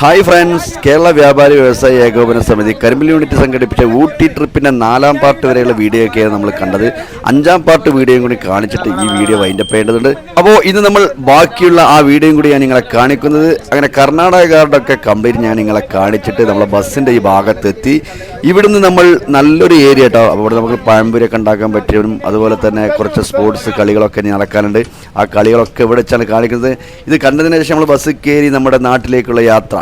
Hi friends Kerala വ്യാപാരി വ്യവസായ ഏകോപന സമിതി കരിമ്പിൽ യൂണിറ്റ് സംഘടിപ്പിച്ച ഊട്ടി ട്രിപ്പിന്റെ നാലാം പാർട്ട് വരെയുള്ള വീഡിയോ ഒക്കെയാണ് നമ്മൾ കണ്ടത്. അഞ്ചാം പാർട്ട് വീഡിയോയും കൂടി കാണിച്ചിട്ട് ഈ വീഡിയോ വൈൻഡപ്പ് ചെയ്യേണ്ടതുണ്ട്. അപ്പോൾ ഇന്ന് നമ്മൾ ബാക്കിയുള്ള ആ വീഡിയോയും കൂടി ഞാൻ നിങ്ങളെ കാണിക്കുന്നത്. അങ്ങനെ കർണാടകക്കാരുടെ ഒക്കെ കംപ്ലീറ്റ് ഞാൻ നിങ്ങളെ കാണിച്ചിട്ട് നമ്മളെ ബസ്സിന്റെ ഈ ഭാഗത്തെത്തി. ഇവിടുന്ന് നമ്മൾ നല്ലൊരു ഏരിയ കേട്ടോ അപ്പോൾ ഇവിടെ നമുക്ക് പഴംപൊരിയൊക്കെ ഉണ്ടാക്കാൻ പറ്റിയവരും അതുപോലെ തന്നെ കുറച്ച് സ്പോർട്സ് കളികളൊക്കെ ഇനി നടക്കാനുണ്ട്. ആ കളികളൊക്കെ ഇവിടെ വെച്ചാണ് കാണിക്കുന്നത്? ഇത് കണ്ടതിന് ശേഷം നമ്മൾ ബസ് കയറി നമ്മുടെ നാട്ടിലേക്കുള്ള യാത്ര.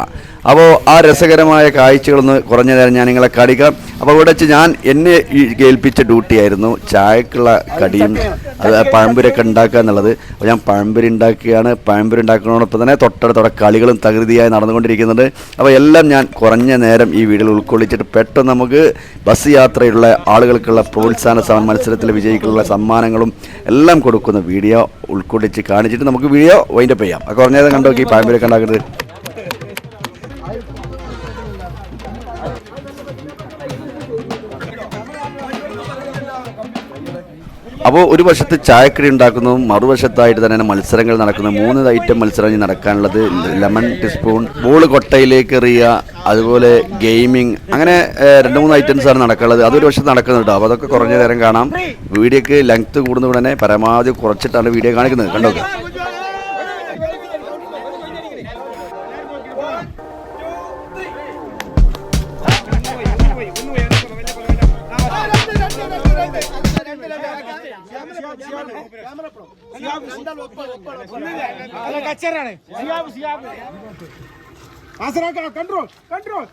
അപ്പോൾ ആ രസകരമായ കാഴ്ചകളൊന്ന് കുറഞ്ഞ നേരം ഞാൻ നിങ്ങളെ കാണിക്കാം. അപ്പോൾ ഇവിടെ വെച്ച് ഞാൻ എന്നെ ഏൽപ്പിച്ച ഡ്യൂട്ടിയായിരുന്നു. ചായക്കുള്ള കടിയും അത് പഴംപൊരിയൊക്കെ ഉണ്ടാക്കുക എന്നുള്ളത്. അപ്പോൾ ഞാൻ പഴംപൊരി ഉണ്ടാക്കുകയാണ്. പഴംപൊരി ഉണ്ടാക്കുന്നതോടൊപ്പം തന്നെ തൊട്ടടുത്തോടെ കളികളും തകൃതിയായി നടന്നുകൊണ്ടിരിക്കുന്നുണ്ട്. അപ്പോൾ എല്ലാം ഞാൻ കുറഞ്ഞ നേരം ഈ വീഡിയോയിൽ ഉൾക്കൊള്ളിച്ചിട്ട് പെട്ടെന്ന് നമുക്ക് ബസ് യാത്രയിലുള്ള ആളുകൾക്കുള്ള പ്രോത്സാഹന സമ മത്സരത്തിൽ വിജയിക്കുള്ള സമ്മാനങ്ങളും എല്ലാം കൊടുക്കുന്ന വീഡിയോ ഉൾക്കൊള്ളിച്ച് കാണിച്ചിട്ട് നമുക്ക് വീഡിയോ വൈൻഡപ്പ് ചെയ്യാം. കുറഞ്ഞ നേരം കണ്ടോ ഈ പഴംപൊരിയൊക്കെ ഉണ്ടാക്കുന്നത്. അപ്പോൾ ഒരു വശത്ത് ചായക്കടി ഉണ്ടാക്കുന്നതും മറുവശത്തായിട്ട് തന്നെ മത്സരങ്ങൾ നടക്കുന്ന. മൂന്ന് ഐറ്റം മത്സരം നടക്കാനുള്ളത് ലെമൺ ടീസ്പൂൺ ബോൾ കൊട്ടയിലേക്ക് എറിയുക അതുപോലെ ഗെയിമിംഗ് അങ്ങനെ രണ്ട് മൂന്ന് ഐറ്റംസ് ആണ് നടക്കുന്നത് അതൊരു വശത്ത് നടക്കുന്നുണ്ട് അപ്പോൾ അതൊക്കെ കുറഞ്ഞ നേരം കാണാം. വീഡിയോക്ക് ലെങ്ത് തന്നെ പരമാവധി കുറച്ചിട്ടാണ് വീഡിയോ കാണിക്കുന്നത്. കണ്ടോ? കച്ചറാണ് കാസർഗോഡ് കൺട്രോൾ കൺട്രോൾ.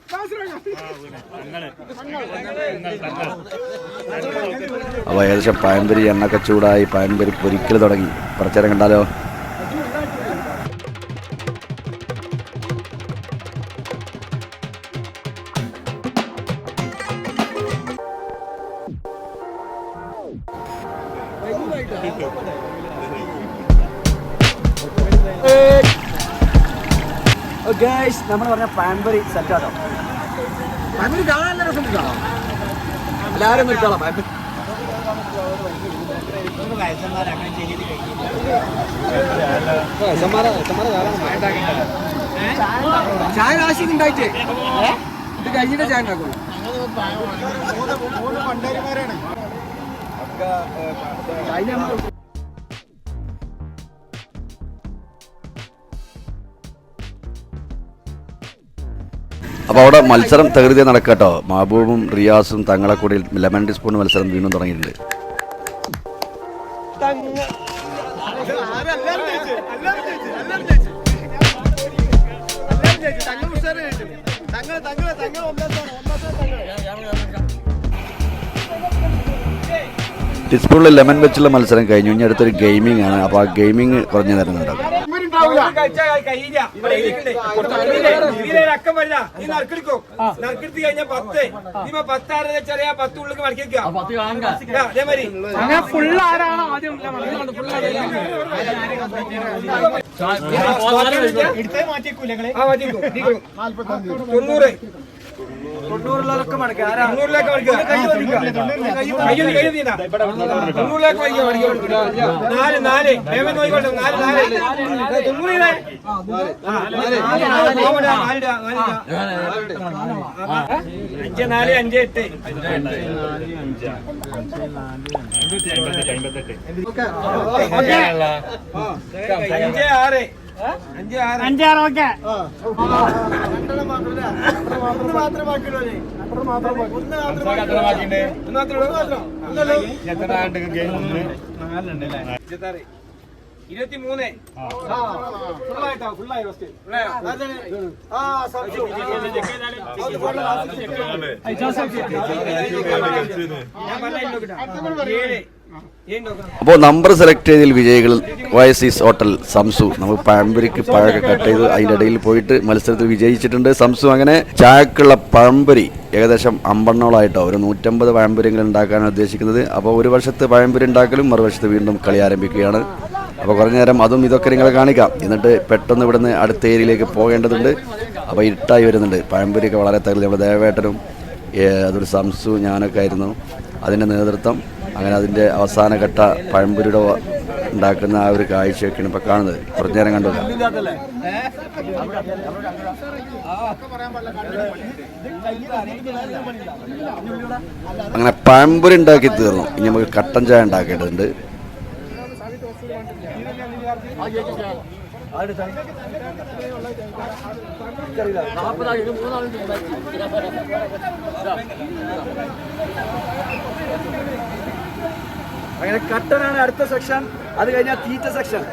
അപ്പോൾ ഏകദേശം പഴംപൊരി എണ്ണ കച്ചൂടായി പഴംപൊരി പൊരിക്കൽ തുടങ്ങി. കുറച്ചേരം കണ്ടാലോ? നമ്മൾ പറഞ്ഞ പാമ്പറി സെറ്റാട്ടോ പാമ്പറി കാണാൻ നല്ല രസം എല്ലാവരും നിർത്തോളാം പാമ്പറി ചായ ആശയം ഉണ്ടായിട്ട് ഇത് കഴിഞ്ഞിട്ട് ചായ ഉണ്ടാക്കുള്ളൂ നമ്മൾ അപ്പോൾ അവിടെ മത്സരം തകൃതി നടക്കട്ടോ മഹബൂബും റിയാസും തങ്ങളെ കൂടി ലെമൺ ടീസ്പൂൺ മത്സരം വീണ്ടും തുടങ്ങിയിട്ടുണ്ട് ടീസ്പൂണിൽ ലെമൺ വെച്ചുള്ള മത്സരം കഴിഞ്ഞു. ഇനി അടുത്തൊരു ഗെയിമിംഗ് ആണ്. അപ്പോൾ ആ ഗെയിമിംഗ് കുറഞ്ഞു തരുന്നുണ്ടാവും അക്കം വരില്ല നീ നറുക്കെടുക്കോ നറുക്കെടുത്ത് കഴിഞ്ഞാൽ പത്ത് നീ പത്താറ് ചെറിയ പത്ത് ഉള്ളിൽ മടക്കിക്കുക അതേമാതിരി അങ്ങനെ ഫുള്ള് ആരാണോ ആദ്യം ആ മാറ്റിക്കോ തൊണ്ണൂറ് തൊണ്ണൂറിലൊക്കെ മടക്കുക തൊണ്ണൂറിലേക്ക് കയ്യൊന്ന് കയ്യൊന്ന് തൊണ്ണൂറിലേക്ക് മടക്കുക നാല് നാല് വേഗം നോക്കിക്കോട്ടെ നാല് നാല് തൊണ്ണൂറിലെ അഞ്ച് നാല് അഞ്ച് എട്ട് അഞ്ച് ആറ് അഞ്ചാറ് ഓക്കെ. ഇരുപത്തിമൂന്ന്. ഫുള്ളായിട്ടോ? ഫുള്ളായി ഫസ്റ്റ് ഞാൻ പറഞ്ഞ ഏഴ്. അപ്പോൾ നമ്പർ സെലക്ട് ചെയ്തതിൽ വിജയികൾ ഒയസിസ് ഹോട്ടൽ സംസു. നമ്മൾ പഴംപൊരിക്ക് പഴമൊക്കെ കട്ട് ചെയ്ത് അതിന്റെ ഇടയിൽ പോയിട്ട് മത്സരത്തിൽ വിജയിച്ചിട്ടുണ്ട്. സംസു അങ്ങനെ ചായക്കുള്ള പഴംപൊരി ഏകദേശം അമ്പണ്ണോളായിട്ടോ ഒരു നൂറ്റമ്പത് പഴംപൊരിയെങ്കിലും ഉണ്ടാക്കാനാണ് ഉദ്ദേശിക്കുന്നത്. അപ്പോൾ ഒരു വർഷത്തെ പഴംപൊരി ഉണ്ടാക്കലും മറുവശത്ത് വീണ്ടും കളി ആരംഭിക്കുകയാണ്. അപ്പോൾ കുറഞ്ഞ നേരം അതും ഇതൊക്കെ നിങ്ങൾ കാണിക്കാം. എന്നിട്ട് പെട്ടെന്ന് ഇവിടുന്ന് അടുത്ത ഏരിയയിലേക്ക് പോകേണ്ടതുണ്ട്. അപ്പോൾ ഇരുട്ടായി വരുന്നുണ്ട്. പഴംപൊരിയൊക്കെ വളരെ തകർന്ന് നമ്മുടെ ദേവേട്ടനും അതൊരു സംസു ഞാനൊക്കെ ആയിരുന്നു. അതിന്റെ നേതൃത്വം അങ്ങനെ അതിന്റെ അവസാന ഘട്ട വ- ഉണ്ടാക്കുന്ന ആ ഒരു കാഴ്ചയൊക്കെയാണ് ഇപ്പോൾ കാണുന്നത്. കുറച്ചു നേരം കണ്ടു ഇല്ലാത്തല്ലേ അങ്ങനെ പഴംപുരി ഉണ്ടാക്കി തീർന്നു. ഇനി നമുക്ക് കട്ടൻ ചായ ഉണ്ടാക്കേണ്ടതുണ്ട്. അങ്ങനെ കട്ടനാണ് അടുത്ത സെക്ഷൻ. അത് കഴിഞ്ഞാൽ തീറ്റ സെക്ഷൻ.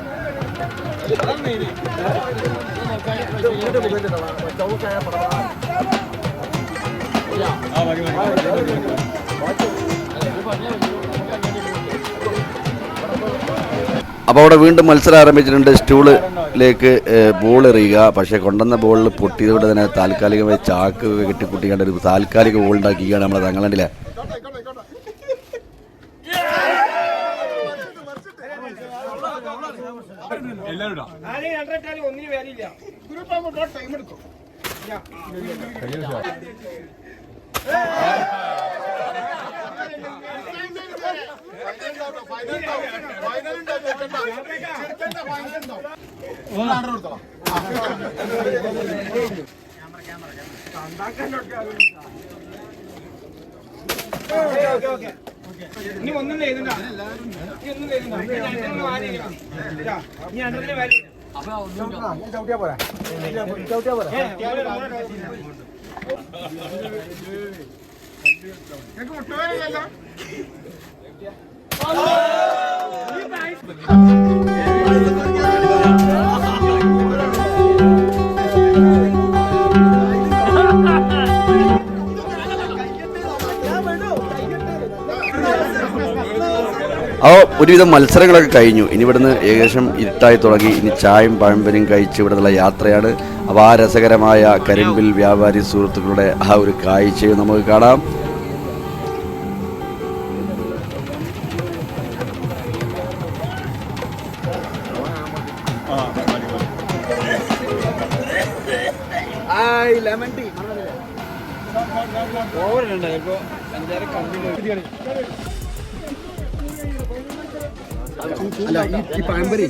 അപ്പോൾ അവിടെ വീണ്ടും മത്സരം ആരംഭിച്ചിട്ടുണ്ട് സ്റ്റൂളിലേക്ക് ബോൾ എറിയുക. പക്ഷേ കൊണ്ടുവന്ന ബോളിൽ പൊട്ടിയതുകൊണ്ട് തന്നെ താൽക്കാലികമായി ചാക്ക് കെട്ടിപ്പൊട്ടിക്കാണ്ട് ഒരു താൽക്കാലിക ബോൾ ഉണ്ടാക്കിയാണ് നമ്മളെ തങ്ങളണ്ടില്ലേ ആരെയും രണ്ടരട്ടാലും ഒന്നിന് പേരില്ല ഓക്കെ ഓക്കെ ഇനി ഒന്നും എഴുതണ്ട ഇനി ഒന്നും എഴുതണ്ട ഇനി രണ്ടെണ്ണത്തിന് പേര് ചവിട്ടിയാ പോരാ ചവിട്ടിയാ പോരാ ഏ, ഇയാൾ അപ്പോൾ ഒരുവിധം മത്സരങ്ങളൊക്കെ കഴിഞ്ഞു. ഇനി ഇവിടുന്ന് ഏകദേശം ഇരുട്ടായി തുടങ്ങി. ഇനി ചായയും പഴമ്പനും കഴിച്ച് ഇവിടുന്നുള്ള യാത്രയാണ്. അപ്പോൾ ആ രസകരമായ കരിമ്പിൽ വ്യാപാരി സുഹൃത്തുക്കളുടെ ആ ഒരു കാഴ്ചയും നമുക്ക് കാണാം. Lemon tea. അല്ല ഈ പഴംപൊരി.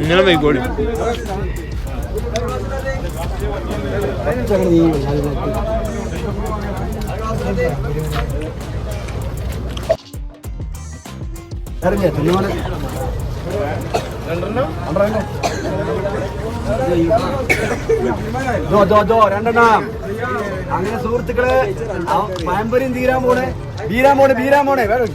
ഇങ്ങനെ പോയിക്കോളി. അറിഞ്ഞേ തിന്നുപോലെ തുണിമോനെ രണ്ടെണ്ണം? അങ്ങനെ സുഹൃത്തുക്കളെ പയമ്പരും തീരാൻ പോണേ ബീരാൻ പോണേ ബീരാൻ പോണേ വേണം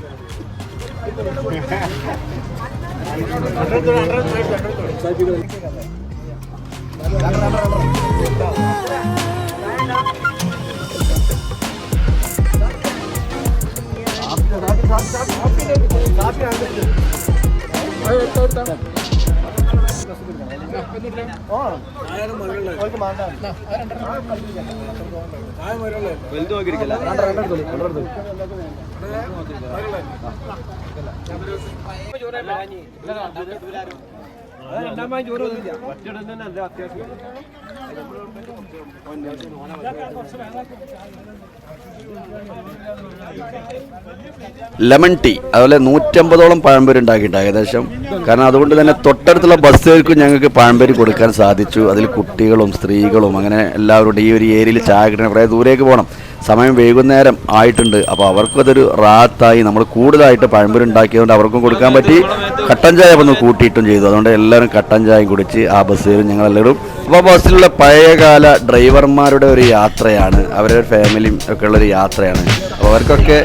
രണ്ടാമത് ചോറ് ഒന്നുമില്ല അത്യാവശ്യം ലെമൺ ടീ അതുപോലെ നൂറ്റമ്പതോളം പഴംപൊരി ഉണ്ടാക്കിയിട്ട് ഏകദേശം. കാരണം അതുകൊണ്ട് തന്നെ തൊട്ടടുത്തുള്ള ബസ്സുകൾക്കും ഞങ്ങൾക്ക് പഴംപൊരി കൊടുക്കാൻ സാധിച്ചു. അതിൽ കുട്ടികളും സ്ത്രീകളും അങ്ങനെ എല്ലാവരും ഈ ഒരു ഏരിയയിൽ ചായ കിട്ടണം കുറേ ദൂരേക്ക് പോകണം. സമയം വൈകുന്നേരം ആയിട്ടുണ്ട്. അപ്പോൾ അവർക്കും അതൊരു റാത്തായി നമ്മൾ കൂടുതലായിട്ട് പഴംപൊരി ഉണ്ടാക്കിയതുകൊണ്ട് അവർക്കും കൊടുക്കാൻ പറ്റി. കട്ടൻ ചായ ഒന്ന് കൂട്ടിയിട്ടും ചെയ്തു. അതുകൊണ്ട് എല്ലാവരും കട്ടൻ ചായയും കുടിച്ച് ആ ബസ്സുകാരും ഞങ്ങളെല്ലാവരും അപ്പോൾ ബസ്സിലുള്ള പഴയകാല ഡ്രൈവർമാരുടെ ഒരു യാത്രയാണ്. അവരുടെ ഫാമിലിയും ഒക്കെ ഉള്ളൊരു യാത്രയാണ്. അപ്പോൾ അവർക്കൊക്കെ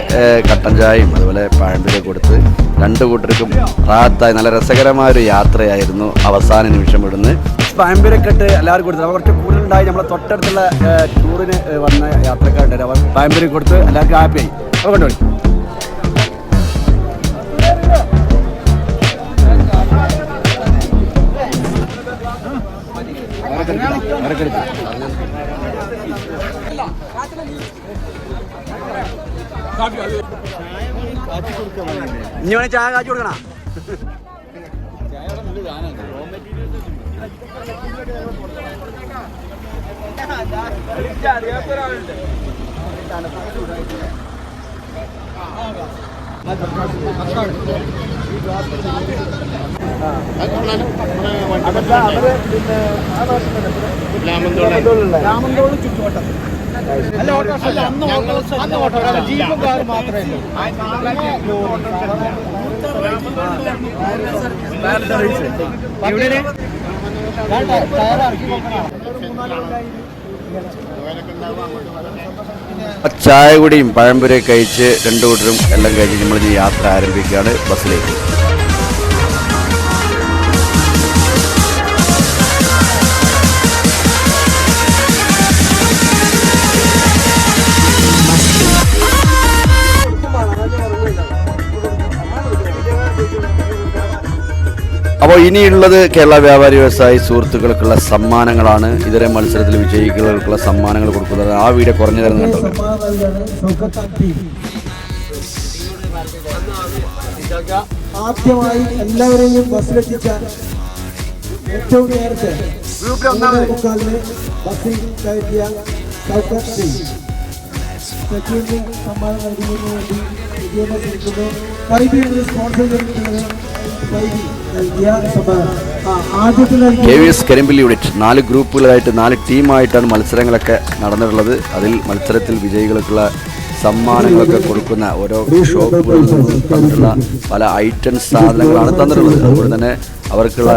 കട്ടൻ ചായയും അതുപോലെ പഴമ്പിലെ കൊടുത്ത് രണ്ട് കൂട്ടർക്കും റാത്തായി നല്ല രസകരമായ ഒരു യാത്രയായിരുന്നു അവസാന നിമിഷം ഇവിടുന്ന്. പഴംപൊരിയൊക്കെ ഇട്ട് എല്ലാവർക്കും കൊടുത്തു. അവർ കുറച്ച് കൂടുതലുണ്ടായി. നമ്മളെ തൊട്ടടുത്തുള്ള ടൂറിന് വന്ന യാത്രക്കാരുണ്ടായിരുന്നു അവർ പഴംപൊരി കൊടുത്ത് എല്ലാവർക്കും ഹാപ്പിയായി. അവർ കൊണ്ടുപോയി ഇനി വേണേ ചായ കാച്ചു കൊടുക്കണ? രാമന്തോളം ചുറ്റുവട്ടം അല്ല ഓട്ടോ അല്ല അന്ന് ഓട്ടോ അന്ന് ഓട്ടോ ജീപ്പും കാറും മാത്രമേ ചായ കുടിയും പഴംപുരയും കഴിച്ച് രണ്ടു കൂട്ടരും എല്ലാം കഴിഞ്ഞ് നമ്മൾ ഈ യാത്ര ആരംഭിക്കുകയാണ് ബസ്സിലേക്ക്. അപ്പോൾ ഇനിയുള്ളത് കേരള വ്യാപാരി വ്യവസായി സുഹൃത്തുക്കൾക്കുള്ള സമ്മാനങ്ങളാണ്. ഇതര മത്സരത്തിൽ വിജയികൾക്കുള്ള സമ്മാനങ്ങൾ കൊടുക്കുന്നത് ആ വീഡിയോ കുറഞ്ഞു തരുന്ന കണ്ടോ? ആദ്യമായി എല്ലാവരെയും ബസ്സിലെത്തിച്ച ഏറ്റവും നേരത്തെ മുക്കാലിന് ബസ്സിൽ കയറ്റിയ സൗക്കർ സിംഗ് സമ്മാനം നൽകുന്നതിന് വേണ്ടി K V S Karimbil unit നാല് ഗ്രൂപ്പുകളായിട്ട് നാല് ടീമായിട്ടാണ് മത്സരങ്ങളൊക്കെ നടന്നിട്ടുള്ളത്. അതിൽ മത്സരത്തിൽ വിജയികൾക്കുള്ള സമ്മാനങ്ങളൊക്കെ കൊടുക്കുന്ന ഓരോ ഷോപ്പുകളിൽ തന്നിട്ടുള്ള പല ഐറ്റം സാധനങ്ങളാണ് തന്നിട്ടുള്ളത്. അതുപോലെ തന്നെ അവർക്കുള്ള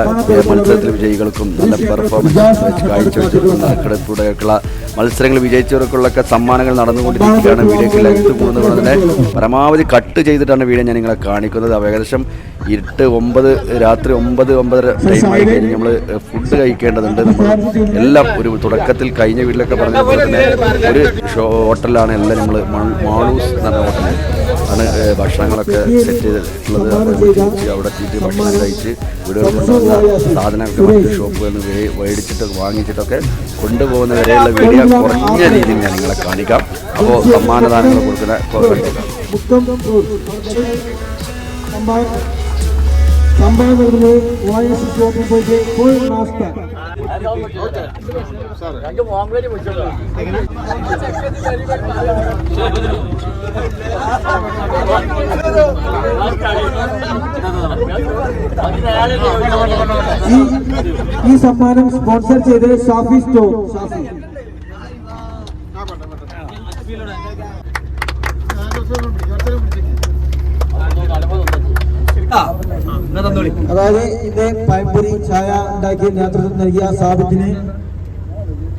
മത്സരത്തിൽ വിജയികൾക്കും നല്ല പെർഫോമൻസ് വെച്ച് കാഴ്ചവെച്ചിട്ടുള്ള മത്സരങ്ങൾ വിജയിച്ചവർക്കുള്ളൊക്കെ സമ്മാനങ്ങൾ നടന്നുകൊണ്ടിരിക്കുകയാണ്. വീഡിയോക്ക് ലെങ്ത് പോകുന്നത് കൊണ്ട് തന്നെ പരമാവധി കട്ട് ചെയ്തിട്ടാണ് വീഡിയോ ഞാൻ നിങ്ങളെ കാണിക്കുന്നത്. ഏകദേശം ഇരുട്ട് ഒമ്പത് രാത്രി ഒമ്പത് ഒമ്പതര ആയി കഴിഞ്ഞ് നമ്മൾ ഫുഡ് കഴിക്കേണ്ടതുണ്ട്. നമ്മൾ എല്ലാം ഒരു തുടക്കത്തിൽ കഴിഞ്ഞ വീട്ടിലൊക്കെ പറഞ്ഞ പോലെ തന്നെ ഒരു ഹോട്ടലാണ് എല്ലാം നമ്മൾ മാളൂസ് എന്ന് ഹോട്ടലിൽ ആണ് ഭക്ഷണങ്ങളൊക്കെ സെറ്റ് ചെയ്തിട്ടുള്ളത്. അവിടെ എത്തിയിട്ട് ഭക്ഷണം കഴിച്ച് ഇവിടെ കൊണ്ടുവന്ന സാധനങ്ങളൊക്കെ മറ്റ് ഷോപ്പുകളിൽ നിന്ന് മേടിച്ചിട്ടൊക്കെ വാങ്ങിച്ചിട്ടൊക്കെ കൊണ്ടുപോകുന്ന വരെയുള്ള വീഡിയോ കുറഞ്ഞ രീതിയിൽ ഞാൻ നിങ്ങളെ കാണിക്കാം. അപ്പോൾ സമ്മാനദാനങ്ങൾ കൊടുക്കുന്ന സമ്മാനം നൽകുന്നത് ഒ എസ് ഷോപ്പിൽ പോയിട്ട് ഫുൾ നാസ്ത ഈ സമ്മാനം സ്പോൺസർ ചെയ്ത് ഷാഫി സ്റ്റോർ ഷാഫി അതായത് ഇതേ പഴംപൊരി ചായ ഉണ്ടാക്കി നേതൃത്വം നൽകിയ സാബിത്തിന്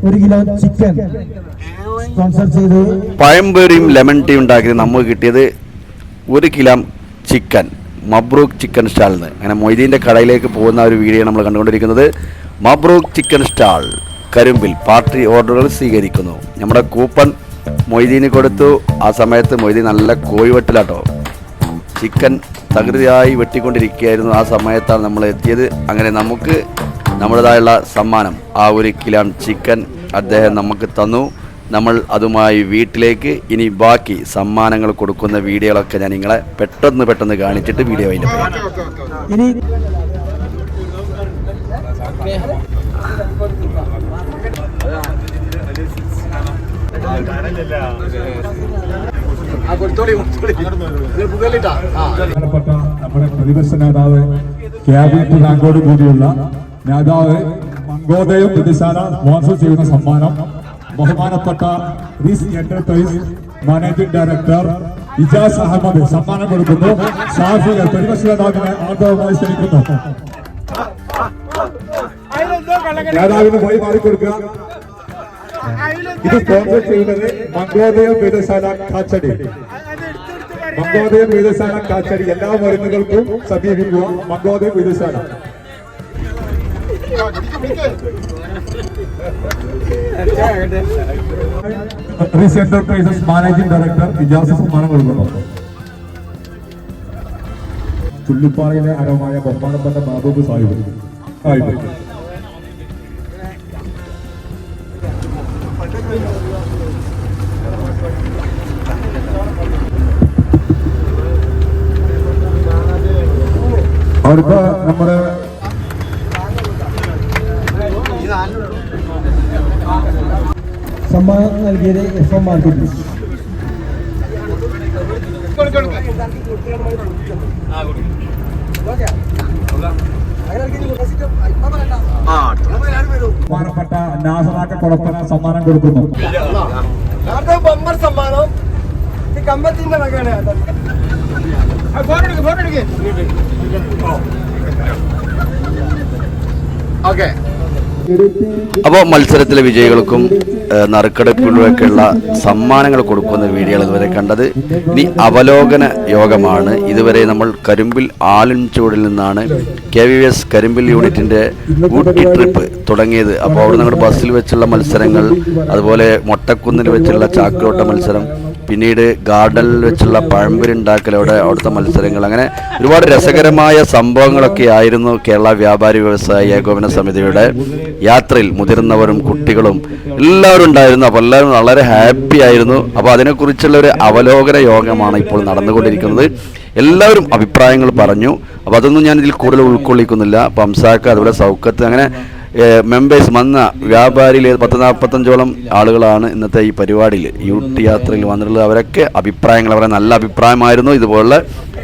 ഒരു കിലോ ചിക്കൻ സ്പോൺസർ ചെയ്ത് പഴംപൊരിയും ലെമൺ ടീ ഉണ്ടാക്കി നമുക്ക് കിട്ടിയത് ഒരു കിലോ ചിക്കൻ മബ്രൂക്ക് ചിക്കൻ സ്റ്റാളിൽ നിന്ന് അങ്ങനെ മൊയ്തീന്റെ കടയിലേക്ക് പോകുന്ന ഒരു വീഡിയോ നമ്മൾ കണ്ടുകൊണ്ടിരിക്കുന്നത്. Mabrook chicken stall Karumbil party ഓർഡറുകൾ സ്വീകരിക്കുന്നു. നമ്മുടെ കൂപ്പൺ മൊയ്തീന് കൊടുത്തു. ആ സമയത്ത് മൊയ്തീൻ നല്ല കോഴിവെട്ടിലാട്ടോ. ചിക്കൻ തകൃതിയായി വെട്ടിക്കൊണ്ടിരിക്കുകയായിരുന്നു ആ സമയത്താണ് നമ്മൾ എത്തിയത്. അങ്ങനെ നമുക്ക് നമ്മുടേതായുള്ള സമ്മാനം ആ ഒരു കിലോ ചിക്കൻ അദ്ദേഹം നമുക്ക് തന്നു. നമ്മൾ അതുമായി വീട്ടിലേക്ക് ഇനി ബാക്കി സമ്മാനങ്ങൾ കൊടുക്കുന്ന വീഡിയോകളൊക്കെ ഞാൻ നിങ്ങളെ പെട്ടെന്ന് പെട്ടെന്ന് കാണിച്ചിട്ട് വീഡിയോ അതിന്റെ ഇനി ബഹുമാനപ്പെട്ട നമ്മുടെ പ്രതിപക്ഷ നേതാവ് ക്യാബിനറ്റ് റാങ്കോട് കൂടിയുള്ള നേതാവ് മംഗോദയം പ്രതിശാല സ്പോൺസർ ചെയ്യുന്ന സമ്മാനം. ബഹുമാനപ്പെട്ട Riz enterprise managing director Ijas Ahmed സമ്മാനം കൊടുക്കുന്നു. ഷാഫികൾ പ്രതിപക്ഷ നേതാവിനെ ആദരവുമായി ക്ഷണിക്കുന്നു നേതാവിന് പോയി മാറിക്കൊടുക്കുക. ഇത് സ്പോൺസർ ചെയ്യുന്നത് മംഗോദയ വേദശാല കാച്ചടി. മംഗോദയ വേദശാല കാച്ചടി. എല്ലാ മരുന്നുകൾക്കും സമീപിക്കുക Mangodaya Vedashala Riz enterprises managing director Ijas സമ്മാനം കൊടുക്കുന്നു. ചുള്ളിപ്പാറയിലെ അരമായ ബഹുമാനപ്പെട്ട മാബൂബ് സാഹിബ്. സാഹിബ് അവരിപ്പോ നമ്മുടെ സമ്മാനം നൽകിയത് എഫ് എം മാർക്കറ്റ് ബഹുമാനപ്പെട്ട നാസറാക്ക കൊടപ്പന സമ്മാനം കൊടുക്കുന്നു. ബമ്പർ സമ്മാനം. ഈ കമ്പത്തിന്റെ വകയാണ് ഫോട്ടോ ഫോട്ടോ ഓക്കെ. അപ്പോൾ മത്സരത്തിലെ വിജയികൾക്കും നറുക്കെടുപ്പിലൊക്കെയുള്ള സമ്മാനങ്ങൾ കൊടുക്കുന്ന വീഡിയോകൾ ഇതുവരെ കണ്ടത് ഇനി അവലോകന യോഗമാണ്. ഇതുവരെ നമ്മൾ കരിമ്പിൽ ആലിൻചൂടിൽ നിന്നാണ് കെ വി എസ് കരിമ്പിൽ യൂണിറ്റിന്റെ ഊട്ടി ട്രിപ്പ് തുടങ്ങിയത്. അപ്പോൾ അവിടെ നിങ്ങളുടെ ബസ്സിൽ വെച്ചുള്ള മത്സരങ്ങൾ അതുപോലെ മൊട്ടക്കുന്നിൽ വെച്ചുള്ള ചാക്കോട്ട മത്സരം പിന്നീട് ഗാർഡനിൽ വെച്ചുള്ള പഴംപൊരി ഉണ്ടാക്കൽ അവിടെ അവിടുത്തെ മത്സരങ്ങൾ അങ്ങനെ ഒരുപാട് രസകരമായ സംഭവങ്ങളൊക്കെ ആയിരുന്നു കേരള വ്യാപാരി വ്യവസായ ഏകോപന സമിതിയുടെ യാത്രയിൽ മുതിർന്നവരും കുട്ടികളും എല്ലാവരും ഉണ്ടായിരുന്നു. അപ്പോൾ എല്ലാവരും വളരെ ഹാപ്പി ആയിരുന്നു. അപ്പോൾ അതിനെക്കുറിച്ചുള്ള ഒരു അവലോകന യോഗമാണ് ഇപ്പോൾ നടന്നുകൊണ്ടിരിക്കുന്നത്. എല്ലാവരും അഭിപ്രായങ്ങൾ പറഞ്ഞു. അപ്പോൾ അതൊന്നും ഞാൻ ഇതിൽ കൂടുതൽ ഉൾക്കൊള്ളിക്കുന്നില്ല. അപ്പോൾ അംസാക്ക് അതുപോലെ സൗക്കത്ത് അങ്ങനെ മെമ്പേഴ്സ് വന്ന വ്യാപാരിയിൽ പത്ത് നാൽപ്പത്തഞ്ചോളം ആളുകളാണ് ഇന്നത്തെ ഈ പരിപാടിയിൽ. യൂട്ടി യാത്രയിൽ വന്നിട്ടുള്ളത്. അവരൊക്കെ അഭിപ്രായങ്ങൾ അവരെ നല്ല അഭിപ്രായമായിരുന്നു ഇതുപോലുള്ള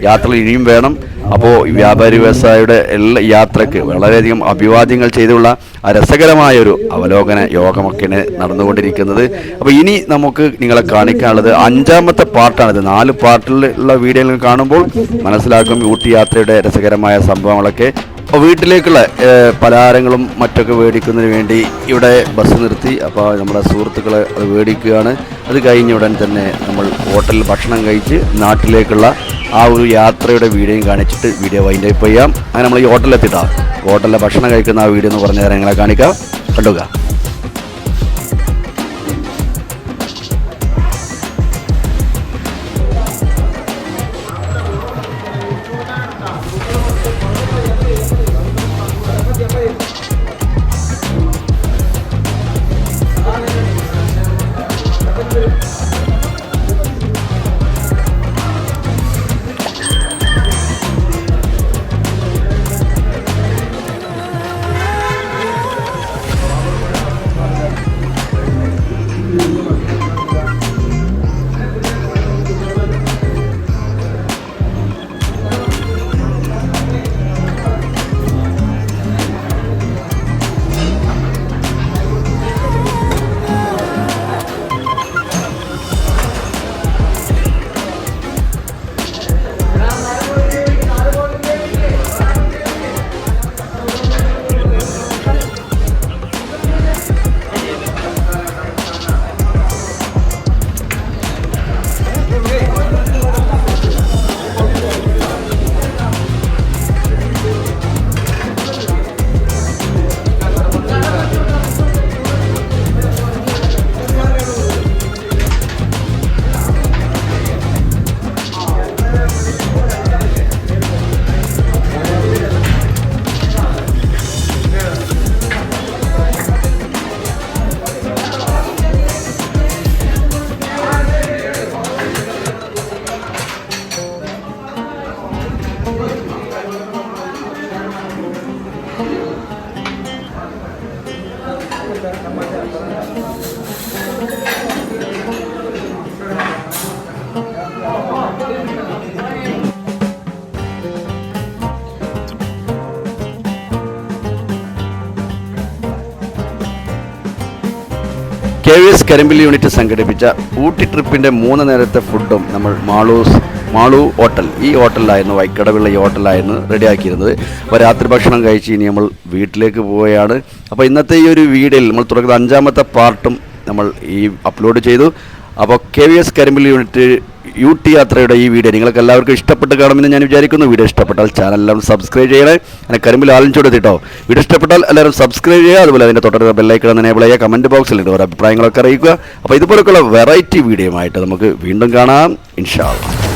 യാത്ര ഇനിയും വേണം. അപ്പോൾ വ്യാപാരി വ്യവസായിയുടെ എല്ലാ യാത്രയ്ക്ക് വളരെയധികം അഭിവാദ്യങ്ങൾ ചെയ്തുള്ള ആ രസകരമായ ഒരു അവലോകന യോഗമൊക്കെയാണ് നടന്നുകൊണ്ടിരിക്കുന്നത്. അപ്പോൾ ഇനി നമുക്ക് നിങ്ങളെ കാണിക്കാനുള്ളത് അഞ്ചാമത്തെ പാർട്ടാണിത് നാല് പാർട്ടിലുള്ള വീഡിയോകൾ കാണുമ്പോൾ മനസ്സിലാക്കും ഊട്ടി യാത്രയുടെ രസകരമായ സംഭവങ്ങളൊക്കെ. അപ്പോൾ വീട്ടിലേക്കുള്ള പലഹാരങ്ങളും മറ്റൊക്കെ മേടിക്കുന്നതിന് വേണ്ടി ഇവിടെ ബസ് നിർത്തി. അപ്പോൾ നമ്മുടെ സുഹൃത്തുക്കളെ അത് മേടിക്കുകയാണ്. അത് കഴിഞ്ഞ ഉടൻ തന്നെ നമ്മൾ ഹോട്ടലിൽ ഭക്ഷണം കഴിച്ച് നാട്ടിലേക്കുള്ള ആ ഒരു യാത്രയുടെ വീഡിയോയും കാണിച്ചിട്ട് വീഡിയോ വൈൻഡ് ചെയ്യാം. അങ്ങനെ നമ്മൾ ഈ ഹോട്ടലിലെത്തിയിട്ടാണ് ഹോട്ടലിലെ ഭക്ഷണം കഴിക്കുന്ന ആ വീഡിയോ എന്ന് പറഞ്ഞ നേരങ്ങളെ കാണിക്കാം? കണ്ടുക കെ വി എസ് കരിമ്പിൽ യൂണിറ്റ് സംഘടിപ്പിച്ച ഊട്ടി ട്രിപ്പിന്റെ മൂന്ന് നേരത്തെ ഫുഡും നമ്മൾ മാളൂസ് മാളു ഹോട്ടൽ ഈ ഹോട്ടലിലായിരുന്നു വൈക്കടവിള്ള ഈ ഹോട്ടലിലായിരുന്നു റെഡിയാക്കിയിരുന്നത് അപ്പോൾ രാത്രി ഭക്ഷണം കഴിച്ച് ഇനി നമ്മൾ വീട്ടിലേക്ക് പോവുകയാണ്. അപ്പോൾ ഇന്നത്തെ ഈ ഒരു വീഡിയോയിൽ നമ്മൾ തുടങ്ങുന്ന അഞ്ചാമത്തെ പാർട്ടും നമ്മൾ ഈ അപ്ലോഡ് ചെയ്തു. അപ്പോൾ കെ വി എസ് കരിമ്പിൽ യൂണിറ്റ് യു ടി യാത്രയുടെ ഈ വീഡിയോ നിങ്ങൾക്ക് എല്ലാവർക്കും ഇഷ്ടപ്പെട്ട് കാണുമെന്ന് ഞാൻ വിചാരിക്കുന്നു. വീഡിയോ ഇഷ്ടപ്പെട്ടാൽ ചാനൽ എല്ലാവരും സബ്സ്ക്രൈബ് ചെയ്യണേ. അങ്ങനെ കരിമ്പിൽ ആലിഞ്ചോടെത്തിട്ടോ വീഡിയോ ഇഷ്ടപ്പെട്ടാൽ എല്ലാവരും സബ്സ്ക്രൈബ് ചെയ്യുക. അതുപോലെ അതിന്റെ തൊട്ടടുത്ത ബെല്ലൈക്കൺ എനേബിൾ ചെയ്യുക. കമന്റ് ബോക്സിൽ ഇട്ട് ഓരോ അഭിപ്രായങ്ങളൊക്കെ അറിയിക്കുക. അപ്പോൾ ഇതുപോലൊക്കെയുള്ള വെറൈറ്റി വീഡിയോ ആയിട്ട് നമുക്ക് വീണ്ടും കാണാം. ഇൻഷാ അള്ളാ